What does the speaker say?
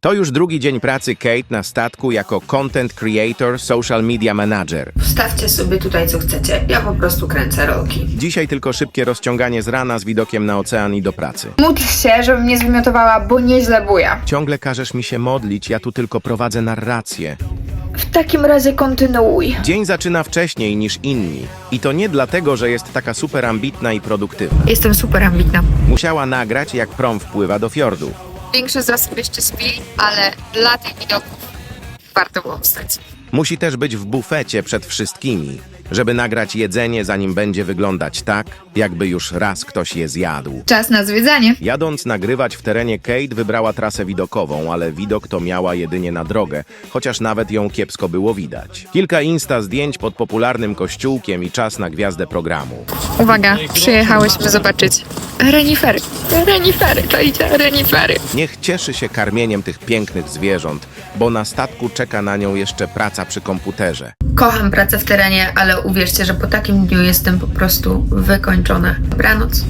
To już drugi dzień pracy Kate na statku jako content creator, social media manager. Wstawcie sobie tutaj co chcecie. Ja po prostu kręcę rolki. Dzisiaj tylko szybkie rozciąganie z rana z widokiem na ocean i do pracy. Módl się, żebym nie zwymiotowała, bo nieźle buja. Ciągle każesz mi się modlić, ja tu tylko prowadzę narrację. W takim razie kontynuuj. Dzień zaczyna wcześniej niż inni. I to nie dlatego, że jest taka super ambitna i produktywna. Jestem super ambitna. Musiała nagrać, jak prom wpływa do fiordu. Większość z was jeszcze śpi, ale dla tych widoków warto było wstać. Musi też być w bufecie przed wszystkimi, żeby nagrać jedzenie, zanim będzie wyglądać tak, jakby już raz ktoś je zjadł. Czas na zwiedzanie. Jadąc nagrywać w terenie Kate wybrała trasę widokową, ale widok to miała jedynie na drogę, chociaż nawet ją kiepsko było widać. Kilka insta zdjęć pod popularnym kościółkiem i czas na gwiazdę programu. Uwaga, przyjechałyśmy zobaczyć renifery. Renifery, to idzie, renifery. Niech cieszy się karmieniem tych pięknych zwierząt, bo na statku czeka na nią jeszcze praca przy komputerze. Kocham pracę w terenie, ale uwierzcie, że po takim dniu jestem po prostu wykończona. Dobranoc.